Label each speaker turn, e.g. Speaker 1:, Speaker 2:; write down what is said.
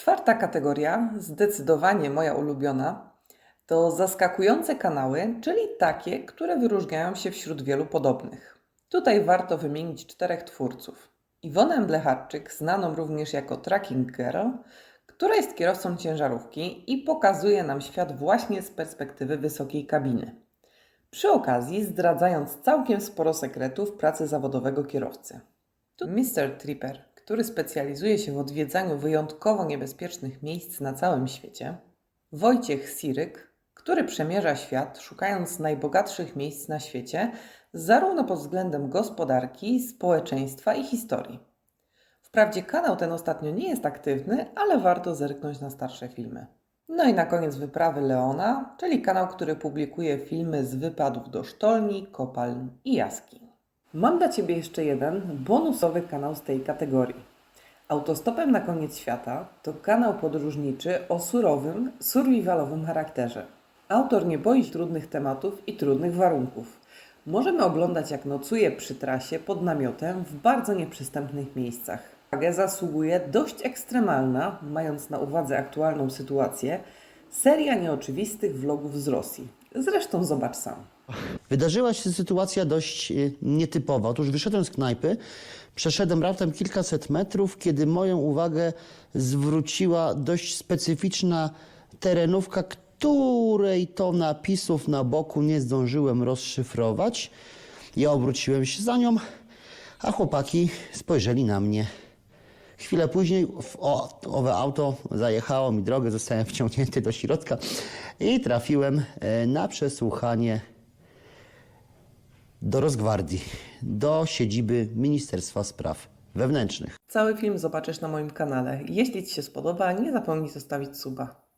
Speaker 1: Czwarta kategoria, zdecydowanie moja ulubiona, to zaskakujące kanały, czyli takie, które wyróżniają się wśród wielu podobnych. Tutaj warto wymienić czterech twórców. Iwonę Blecharczyk, znaną również jako Tracking Girl, która jest kierowcą ciężarówki i pokazuje nam świat właśnie z perspektywy wysokiej kabiny. Przy okazji zdradzając całkiem sporo sekretów pracy zawodowego kierowcy. Tu Mr. Tripper, który specjalizuje się w odwiedzaniu wyjątkowo niebezpiecznych miejsc na całym świecie. Wojciech Siryk, który przemierza świat szukając najbogatszych miejsc na świecie, zarówno pod względem gospodarki, społeczeństwa i historii. Wprawdzie kanał ten ostatnio nie jest aktywny, ale warto zerknąć na starsze filmy. No i na koniec wyprawy Leona, czyli kanał, który publikuje filmy z wypadów do sztolni, kopalń i jaskiń. Mam dla Ciebie jeszcze jeden bonusowy kanał z tej kategorii. Autostopem na koniec świata to kanał podróżniczy o surowym, survivalowym charakterze. Autor nie boi się trudnych tematów i trudnych warunków. Możemy oglądać jak nocuje przy trasie pod namiotem w bardzo nieprzystępnych miejscach. Uwagę zasługuje dość ekstremalna, mając na uwadze aktualną sytuację, seria nieoczywistych vlogów z Rosji. Zresztą zobacz sam.
Speaker 2: Wydarzyła się sytuacja dość y, nietypowa. Otóż wyszedłem z knajpy, przeszedłem raptem kilkaset metrów, kiedy moją uwagę zwróciła dość specyficzna terenówka, której to napisów na boku nie zdążyłem rozszyfrować. Ja obróciłem się za nią, a chłopaki spojrzeli na mnie. Chwilę później o, owe auto zajechało mi drogę, zostałem wciągnięty do środka i trafiłem e, na przesłuchanie do Rozgwardii, do siedziby Ministerstwa Spraw Wewnętrznych.
Speaker 1: Cały film zobaczysz na moim kanale. Jeśli Ci się spodoba, nie zapomnij zostawić suba.